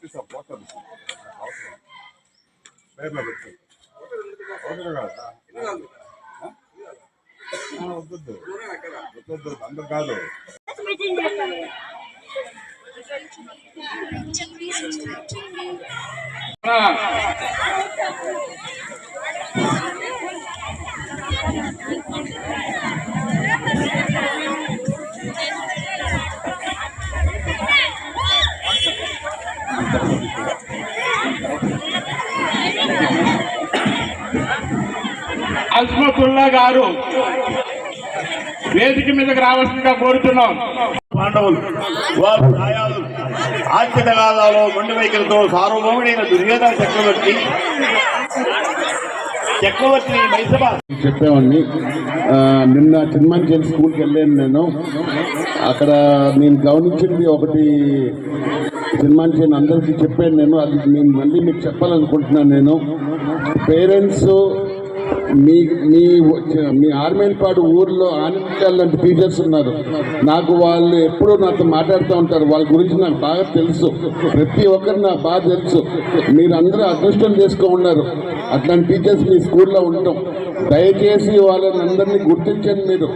పెట్టేసాం పోతాం అవసరం పేర్లో పెట్టు అవసరం కదా వద్దు వద్దు అందరు కాదు అస్మతుల్లా గారు. వేదిక మీదకి రావాల్సిందిగా కోరుతున్నాం. పాండవులు వారు దాయాదులు ఆశ్చర్య కాలాలో మొండి వైఖరితో సార్వభౌముడైన దుర్యోధన చక్రవర్తి చక్రవర్తిని మైసభ చెప్పేవాడిని. ఆ, నిన్న చిన్మంచల్ స్కూల్కి వెళ్ళాను నేను. అక్కడ నేను గమనించింది ఒకటి చిన్మంచల్ అందరికీ చెప్పాను నేను. అది నేను మళ్ళీ మీకు చెప్పాలనుకుంటున్నాను నేను. పేరెంట్స్ మీ మీ మీ ఆర్మేన్పాడు ఊర్లో ఆనందాలు లాంటి టీచర్స్ ఉన్నారు. నాకు వాళ్ళు ఎప్పుడూ నాతో మాట్లాడుతూ ఉంటారు. వాళ్ళ గురించి నాకు బాగా తెలుసు. ప్రతి ఒక్కరు నాకు బాగా తెలుసు. మీరు అందరూ అదృష్టం చేసుకో ఉన్నారు. అట్లాంటి టీచర్స్ మీ స్కూల్లో ఉండటం. దయచేసి వాళ్ళని అందరినీ గుర్తించండి మీరు.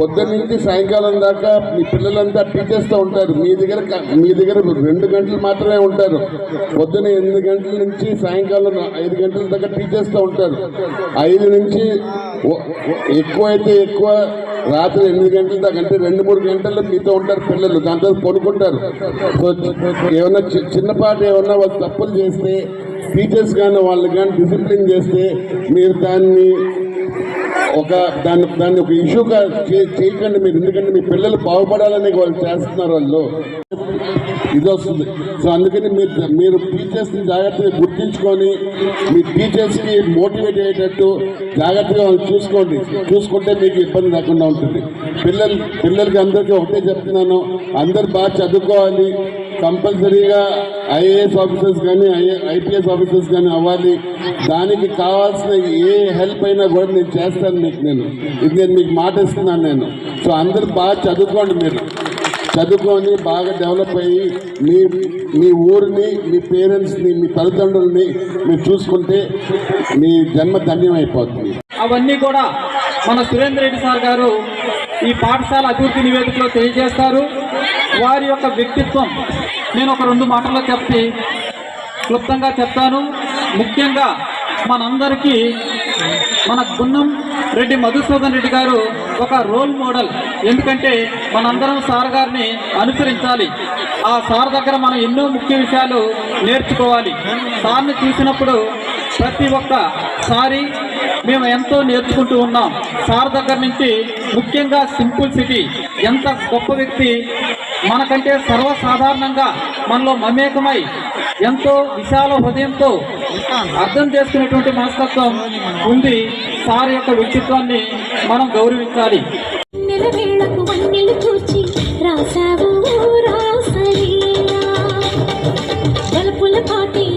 పొద్దున్న నుంచి సాయంకాలం దాకా మీ పిల్లలంతా టీచర్స్తో ఉంటారు. మీ దగ్గర మీ దగ్గర రెండు గంటలు మాత్రమే ఉంటారు. పొద్దున ఎనిమిది గంటల నుంచి సాయంకాలం ఐదు గంటల దాకా టీచర్స్తో ఉంటారు. ఐదు నుంచి ఎక్కువ అయితే ఎక్కువ రాత్రి ఎనిమిది గంటల దాకా అంటే రెండు మూడు గంటల్లో మీతో ఉంటారు పిల్లలు. దాంతో పడుకుంటారు. ఏమన్నా చి- చిన్నపాటి ఏమన్నా వాళ్ళు తప్పులు చేస్తే టీచర్స్ కానీ వాళ్ళు కానీ డిసిప్లిన్ చేస్తే మీరు దాన్ని ఒక దాన్ని దాన్ని ఒక ఇష్యూగా చేయకండి మీరు. ఎందుకంటే మీ పిల్లలు బాగుపడాలని వాళ్ళు చేస్తున్నారు వాళ్ళు. ఇది వస్తుంది. సో అందుకని మీరు మీరు టీచర్స్ని జాగ్రత్తగా గుర్తించుకొని మీ టీచర్స్కి మోటివేట్ అయ్యేటట్టు జాగ్రత్తగా వాళ్ళు చూసుకోండి. చూసుకుంటే మీకు ఇబ్బంది లేకుండా ఉంటుంది. పిల్లలు పిల్లలకి అందరికీ ఒకటే చెప్తున్నాను. అందరు బాగా చదువుకోవాలి. కంపల్సరీగా ఐఏఎస్ ఆఫీసర్స్ కానీ ఐపీఎస్ ఆఫీసర్స్ కానీ అవ్వాలి. దానికి కావాల్సిన ఏ హెల్ప్ అయినా కూడా నేను చేస్తాను మీకు నేను. ఇది నేను మీకు మాట ఇస్తున్నాను నేను. సో అందరు బాగా చదువుకోండి మీరు. చదువుకొని బాగా డెవలప్ అయ్యి మీ మీ ఊరిని మీ పేరెంట్స్ని మీ తల్లిదండ్రుల్ని మీరు చూసుకుంటే మీ జన్మ ధన్యం అయిపోతుంది అవన్నీ కూడా మన సురేందర్ రెడ్డి సార్ గారు ఈ పాఠశాల అభివృద్ధి నివేదికలో తెలియజేస్తారు. వారి యొక్క వ్యక్తిత్వం. నేను ఒక రెండు మాటల్లో చెప్పి క్లుప్తంగా చెప్తాను. ముఖ్యంగా మనందరికీ మన గున్నం రెడ్డి మధుసూదన్ రెడ్డి గారు ఒక రోల్ మోడల్. ఎందుకంటే మనందరం సార్ గారిని అనుసరించాలి. ఆ సార్ దగ్గర మనం ఎన్నో ముఖ్య విషయాలు నేర్చుకోవాలి. సార్ని చూసినప్పుడు ప్రతి ఒక్క సారి మేము ఎంతో నేర్చుకుంటూ ఉన్నాం. సార్ దగ్గర నుంచి ముఖ్యంగా సింపుల్ సిటీ ఎంత గొప్ప వ్యక్తి మనకంటే సర్వసాధారణంగా మనలో మమేకమై ఎంతో విశాల హృదయంతో అర్థం చేసుకునేటువంటి మనస్తత్వం ఉంది. సార్ యొక్క వ్యక్తిత్వాన్ని మనం గౌరవించాలి. రాసావు రాసలీలా. పాటి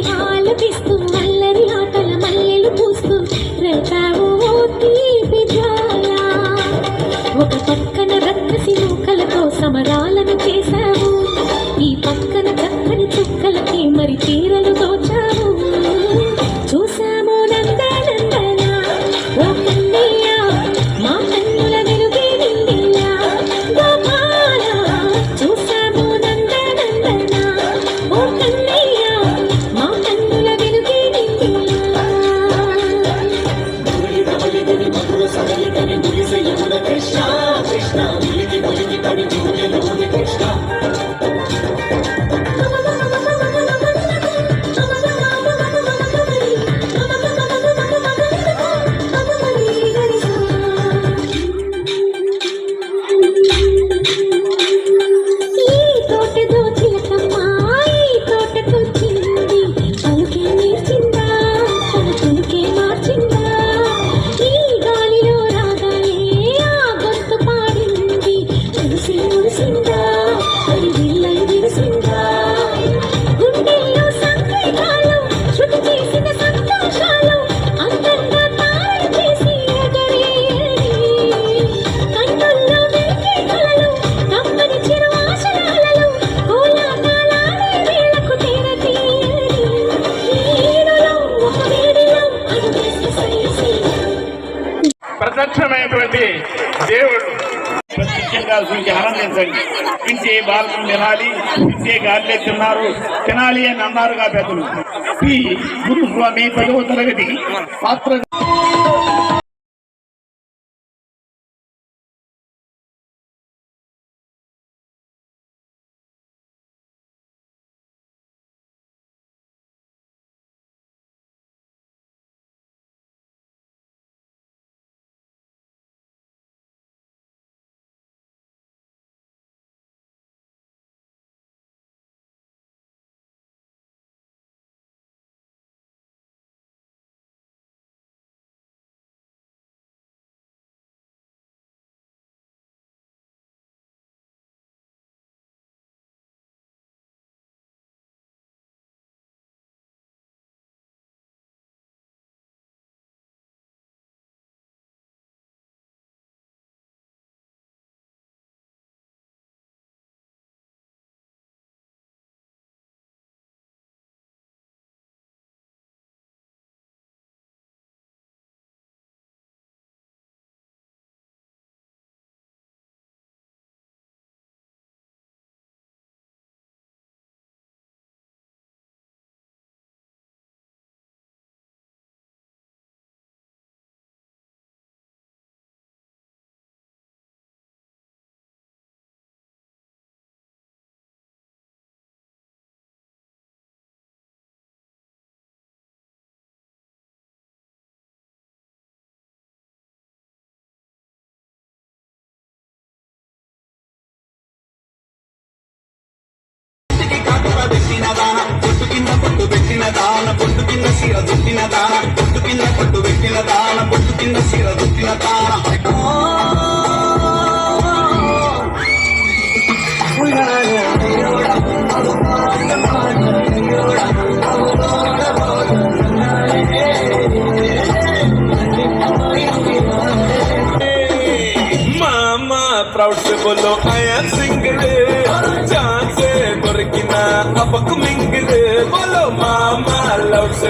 సమక్షమైనటువంటి దేవుడు. చూసి ఆనందించండి. ఇంటి బాలకం తినాలి ఇంటి గాలి తిన్నారు తినాలి అని అన్నారుగా పెద్దలు. శ్రీ గురుస్వామి పదవ తరగతి పాత్ర కింద పొట్టు పెట్టిన దాన పొట్టు కింద సిర దుట్టిన దాన పొట్టు కింద పొట్టు పెట్టిన దాన పొట్టు కింద సిర దుట్టిన దాన ప్రౌడ్ బోలో ఐ ఆమ్ సింగిల్ ఛాన్సే దొరికిన అబ్బకు బోలో మామా లవ్ సే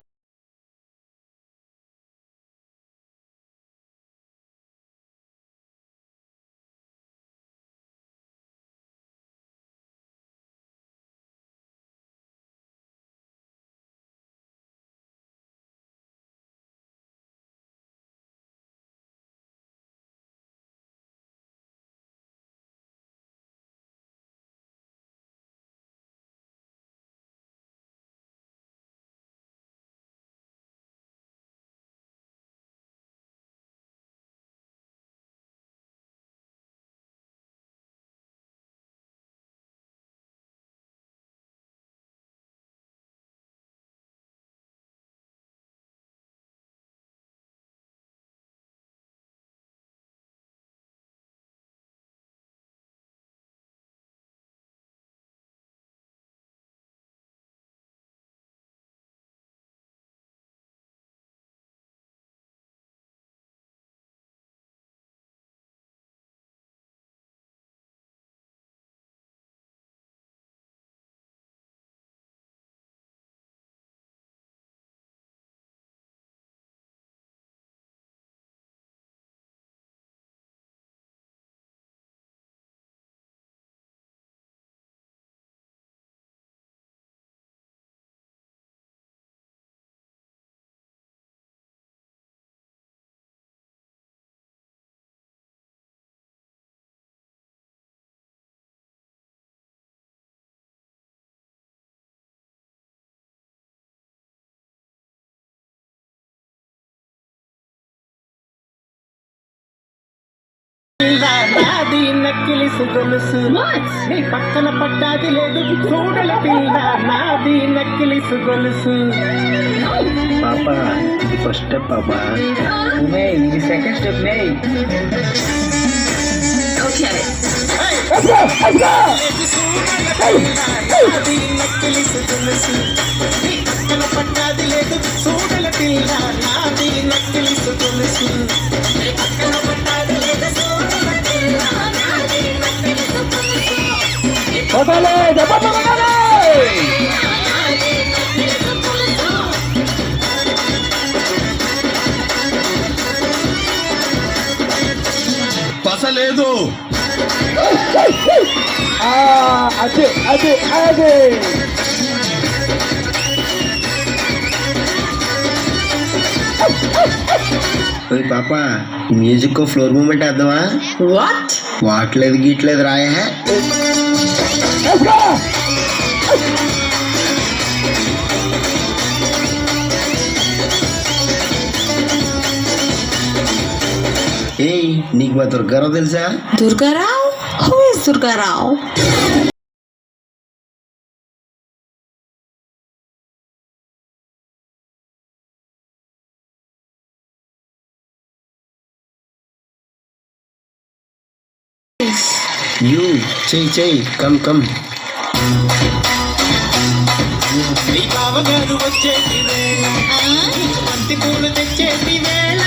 నక్కిలిసు గొలుసు నీ పక్కన పట్టాది లేదు చూడల పిల్ల నాది నక్కిలిసు గొలుసు పాపా ఇది ఫస్ట్ స్టెప్ పాపా ఇది సెకండ్ స్టెప్ నే పట్టాది లేదు చూడల పిల్ల నాది నక్కిలిసు గొలుసు పసలేదు. అదే అదే అదే. ఓయ్ పాప మ్యూజిక్ కో ఫ్లోర్ మూమెంట్ వేద్దామా? వాట్ వాట్లేదు గీట్లేదు రాయే. ఏయ్ నీకు మా దుర్గారావు తెలుసా Durgarao who is Durgarao you చెయ్యి చెయ్యి శ్రీ బావ గారు శ్రీకావగారు వచ్చేటివే బంతి పూలు తెచ్చేటివేళ